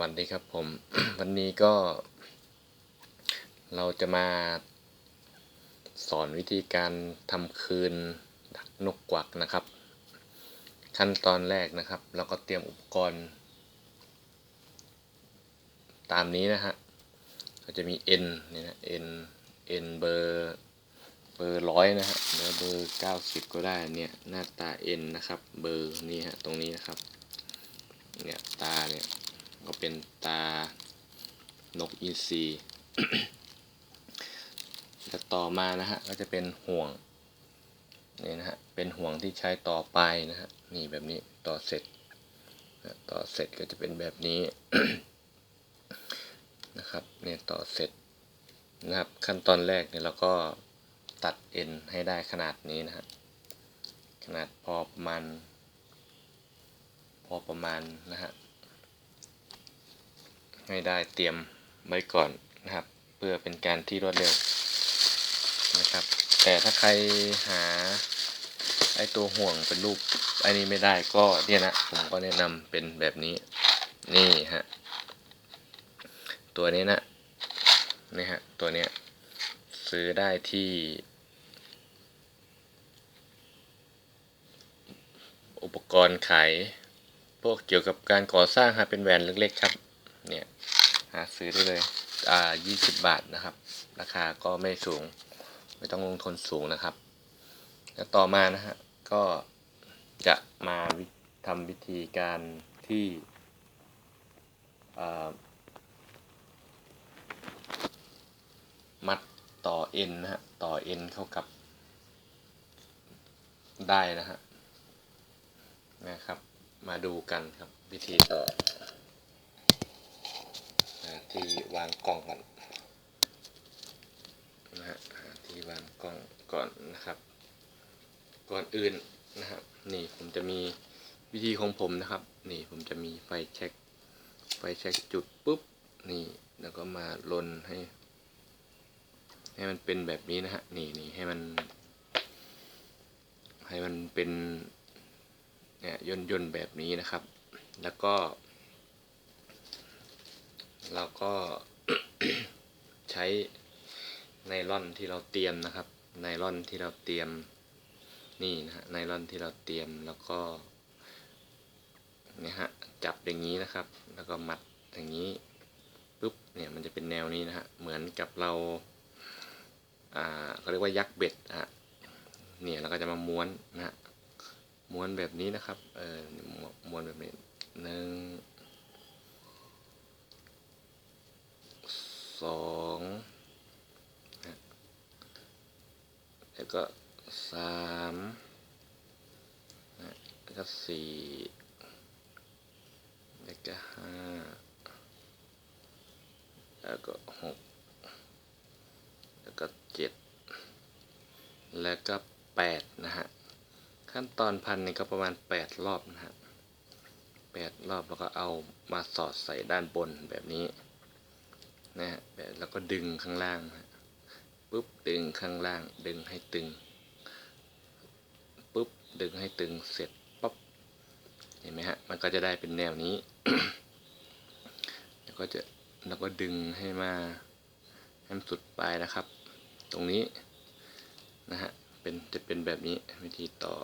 วัสดีครับผม วันนี้ก็ เราจะมาสอนวิธีการทำคืนดักนกกวักนะครับ ขั้นตอนแรกนะครับ เราก็เตรียมอุปกรณ์ ตามนี้นะฮะก็จะมี N นี่นะ N N เบอร์เบอร์ร้อยนะฮะหรือเบอร์เก้าสิบก็ได้เนี่ยหน้าตา N นะครับ เบอร์นี่ฮะตรงนี้นะครับเนี่ยตาเนี่ย ก็เป็นตานกอินทรีแล้วต่อมานะฮะก็จะเป็นห่วงนี่นะฮะเป็นห่วงที่ใช้ต่อไปนะฮะนี่แบบนี้ต่อเสร็จต่อเสร็จก็จะเป็นแบบนี้นะครับเนี่ยต่อเสร็จนะครับขั้นตอนแรกเนี่ยเราก็ตัดเอ็นให้ได้ขนาดนี้นะฮะขนาดพอประมาณพอประมาณนะฮะ ให้ได้เตรียมไว้ก่อนนะครับ เพื่อเป็นการที่รวดเร็วนะครับ แต่ถ้าใครหาไอตัวห่วงเป็นรูปไอ้นี้ไม่ได้ก็เนี่ยนะผมก็แนะนำเป็นแบบนี้ นี่ฮะตัวนี้นะนี่ฮะตัวเนี้ยซื้อได้ที่อุปกรณ์ขายพวกเกี่ยวกับการก่อสร้างฮะเป็นแหวนเล็กๆครับ เนี่ยหาซื้อได้เลยอ่า20บาทนะครับ ราคาก็ไม่สูง ไม่ต้องลงทุนสูงนะครับ แล้วต่อมานะฮะก็จะมาทำวิธีการที่มัดต่อเอ็นนะฮะต่อเอ็นเข้ากับได้นะฮะนะครับ มาดูกันครับวิธีต่อ ที่วางกล่องก่อนนะฮะที่วางกล่องก่อนนะครับ ก่อนอื่นนะครับนี่ผมจะมีวิธีของผมนะครับ นี่ผมจะมีไฟแช็กไฟแช็กจุดปุ๊บนี่แล้วก็มาลนให้ ให้มันเป็นแบบนี้นะฮะนี่นี่ให้มัน ให้มันเป็นเนี่ยย่นย่นแบบนี้นะครับ แล้วก็ เราก็ใช้ไนล่อนที่เราเตรียมนะครับ ไนล่อนที่เราเตรียมนี่นะฮะไนล่อนที่เราเตรียมแล้วก็เนี่ยฮะจับอย่างนี้นะครับ แล้วก็มัดอย่างนี้ปุ๊บเนี่ยมันจะเป็นแนวนี้นะฮะเหมือนกับเราอ่าเขาเรียกว่ายักษ์เบ็ดอะฮะเนี่ยเราก็จะมาม้วนนะฮะม้วนแบบนี้นะครับเออม้วนแบบนี้หนึ่ง สองนะแล้วก็สามนะแล้วก็สี่แล้วก็ห้าแล้วก็หกแล้วก็เจ็ดแล้วก็แปดนะฮะ ขั้นตอนพันนี่ก็ประมาณแปดรอบนะฮะแปดรอบแล้วก็เอามาสอดใส่ด้านบนแบบนี้ นะฮะแล้วก็ดึงข้างล่างปุ๊บดึงข้างล่าง ดึงให้ตึงปุ๊บดึงให้ตึงเสร็จปั๊บเห็นไหมฮะมันก็จะได้เป็นแนวนี้แล้วก็จะแล้วก็ดึงให้มาให้มันสุดปลายนะครับ ตรงนี้นะฮะเป็นจะเป็นแบบนี้วิธีต่อ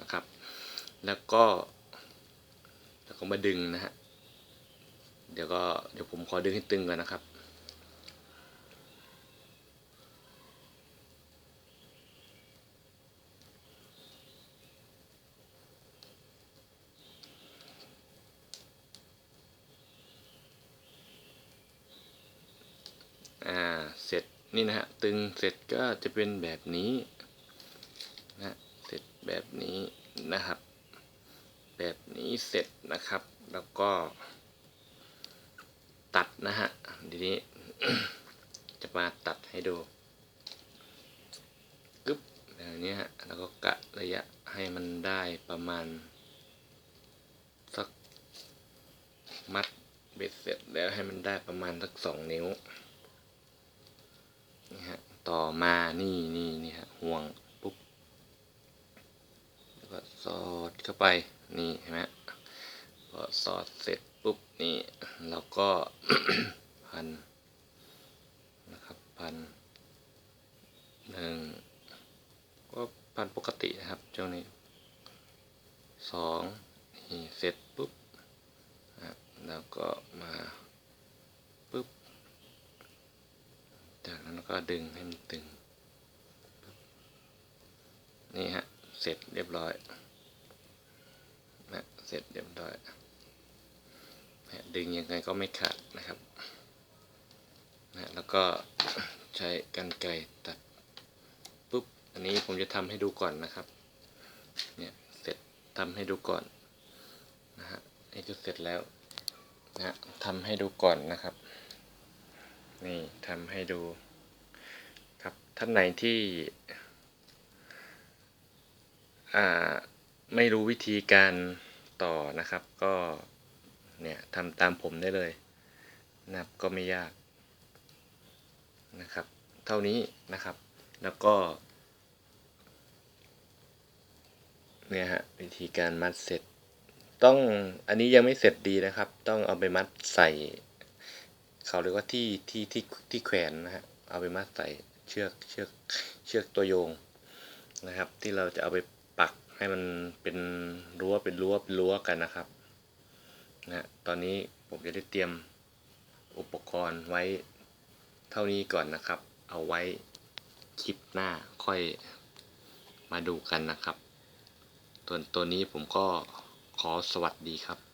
นะครับ แล้วก็แล้วก็มาดึงนะฮะ ดี๋ยวก็เดี๋ยวผมขอดึงให้ตึงก่อนนะครับอ่าเสร็จนี่นะฮะตึงเสร็จก็จะเป็นแบบนี้นะเสร็จแบบนี้นะครับ แบบนี้เสร็จนะครับ แล้วก็ ตัดนะฮะทีนี้จะมาตัดให้ดูกึ๊บแบบนี้ฮะแล้วก็กะระยะให้มันได้ประมาณ สักมัดเบ็ดเสร็จแล้วให้มันได้ประมาณสักสองนิ้วนี่ฮะต่อมานี่นี่นี่ฮะห่วงปุ๊บแล้วก็สอดเข้าไปนี่เห็นไหมพอสอดเสร็จ ปุ๊บนี่เราก็พันนะครับพันหนึ่งก็พันปกตินะครับช่วงนี้สองนี่เสร็จปุ๊บนะครับแล้วก็มาปุ๊บจากนั้นก็ดึงให้มันตึงนี่ฮะเสร็จเรียบร้อยนะเสร็จเรียบร้อย ดึงยังไงก็ไม่ขาดนะครับนะแล้วก็ใช้กันไกรตัดปุ๊บอันนี้ผมจะทำให้ดูก่อนนะครับเนี่ยเสร็จทำให้ดูก่อนนะฮะนี่ก็เสร็จแล้วนะฮะทำให้ดูก่อนนะครับ นี่ทำให้ดูครับท่านไหนที่อ่าไม่รู้วิธีการต่อนะครับก็ เนี่ยทำตามผมได้เลยนะครับก็ไม่ยากนะครับ เท่านี้นะครับ แล้วก็ เนี่ยฮะวิธีการมัดเสร็จ ต้องอันนี้ยังไม่เสร็จดีนะครับ ต้องเอาไปมัดใส่ เขาเรียกว่าที่ที่ที่ที่แขวนนะฮะเอาไปมัดใส่เชือกเชือกเชือกตัวโยงนะครับ ที่เราจะเอาไปปักให้มันเป็นรั้วเป็นรั้วเป็นรั้วกันนะครับ นะตอนนี้ผมจะได้เตรียมอุปกรณ์ไว้เท่านี้ก่อนนะครับ เอาไว้คลิปหน้าค่อยมาดูกันนะครับ ตัวตัวนี้ผมก็ขอสวัสดีครับ